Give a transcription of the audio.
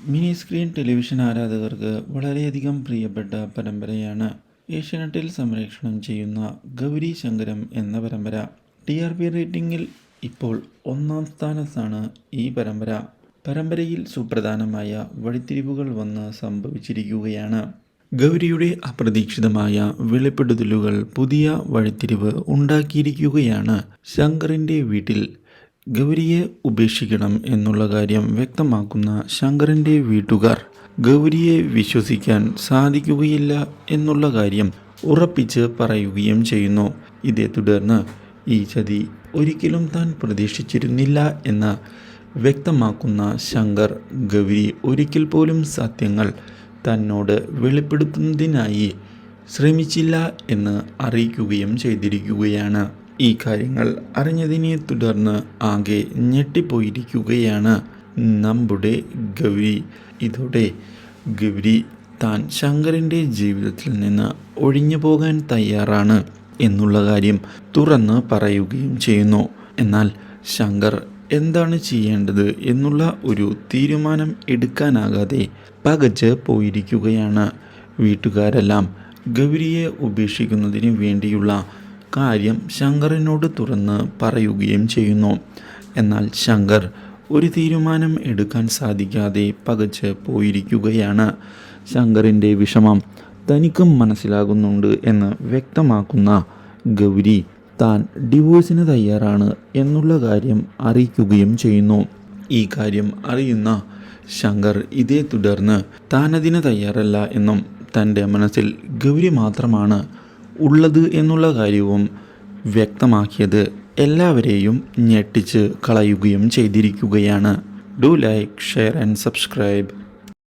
Mini screen television ആരാധകർക്ക് വളരെയധികം പ്രിയപ്പെട്ട പരമ്പരയാണ് ഏഷ്യാനെറ്റിൽ സംരക്ഷണം ചെയ്യുന്ന ഗൗരി ശങ്കരം എന്ന പരമ്പര. ടി ആർ പി റേറ്റിംഗിൽ ഇപ്പോൾ ഒന്നാം സ്ഥാനത്താണ് ഈ പരമ്പര. പരമ്പരയിൽ സുപ്രധാനമായ വഴിത്തിരിവുകൾ വന്ന് സംഭവിച്ചിരിക്കുകയാണ്. ഗൗരിയുടെ അപ്രതീക്ഷിതമായ വെളിപ്പെടുത്തലുകൾ പുതിയ വഴിത്തിരിവ് ഉണ്ടാക്കിയിരിക്കുകയാണ് ശങ്കറിന്റെ വീട്ടിൽ. ഗൗരിയെ ഉപേക്ഷിക്കണം എന്നുള്ള കാര്യം വ്യക്തമാക്കുന്ന ശങ്കറിന്റെ വീട്ടുകാർ ഗൗരിയെ വിശ്വസിക്കാൻ സാധിക്കുകയില്ല എന്നുള്ള കാര്യം ഉറപ്പിച്ച് പറയുകയും ചെയ്യുന്നു. ഇതേ തുടർന്ന് ഈ ചതി ഒരിക്കലും താൻ പ്രതീക്ഷിച്ചിരുന്നില്ല എന്ന് വ്യക്തമാക്കുന്ന ശങ്കർ ഗൗരി ഒരിക്കൽ പോലും സത്യങ്ങൾ തന്നോട് വെളിപ്പെടുത്തുന്നതിനായി ശ്രമിച്ചില്ല എന്ന് അറിയിക്കുകയും ചെയ്തിരിക്കുകയാണ്. ഈ കാര്യങ്ങൾ അറിഞ്ഞതിനെ തുടർന്ന് ആകെ ഞെട്ടിപ്പോയിരിക്കുകയാണ് നമ്മുടെ ഗൗരി. ഇതോടെ ഗൗരി താൻ ശങ്കറിന്റെ ജീവിതത്തിൽ നിന്ന് ഒഴിഞ്ഞു പോകാൻ തയ്യാറാണ് എന്നുള്ള കാര്യം തുറന്ന് പറയുകയും ചെയ്യുന്നു. എന്നാൽ ശങ്കർ എന്താണ് ചെയ്യേണ്ടത് എന്നുള്ള ഒരു തീരുമാനം എടുക്കാനാകാതെ പകച്ച് പോയിരിക്കുകയാണ്. വീട്ടുകാരെല്ലാം ഗൗരിയെ ഉപേക്ഷിക്കുന്നതിന് വേണ്ടിയുള്ള കാര്യം ശങ്കറിനോട് തുറന്ന് പറയുകയും ചെയ്യുന്നു. എന്നാൽ ശങ്കർ ഒരു തീരുമാനം എടുക്കാൻ സാധിക്കാതെ പകച്ച് പോയിരിക്കുകയാണ്. ശങ്കറിന്റെ വിഷമം തനിക്കും മനസ്സിലാകുന്നുണ്ട് എന്ന് വ്യക്തമാക്കുന്ന ഗൗരി താൻ ഡിവോഴ്സിന് തയ്യാറാണ് എന്നുള്ള കാര്യം അറിയിക്കുകയും ചെയ്യുന്നു. ഈ കാര്യം അറിയുന്ന ശങ്കർ ഇതേ തുടർന്ന് താനതിന് തയ്യാറല്ല എന്നും തന്റെ മനസ്സിൽ ഗൗരി മാത്രമാണ് ഉള്ളത് എന്നുള്ള കാര്യവും വ്യക്തമാക്കിയത് എല്ലാവരെയും ഞെട്ടിച്ച് കളയുകയും ചെയ്തിരിക്കുകയാണ്. Do like share and subscribe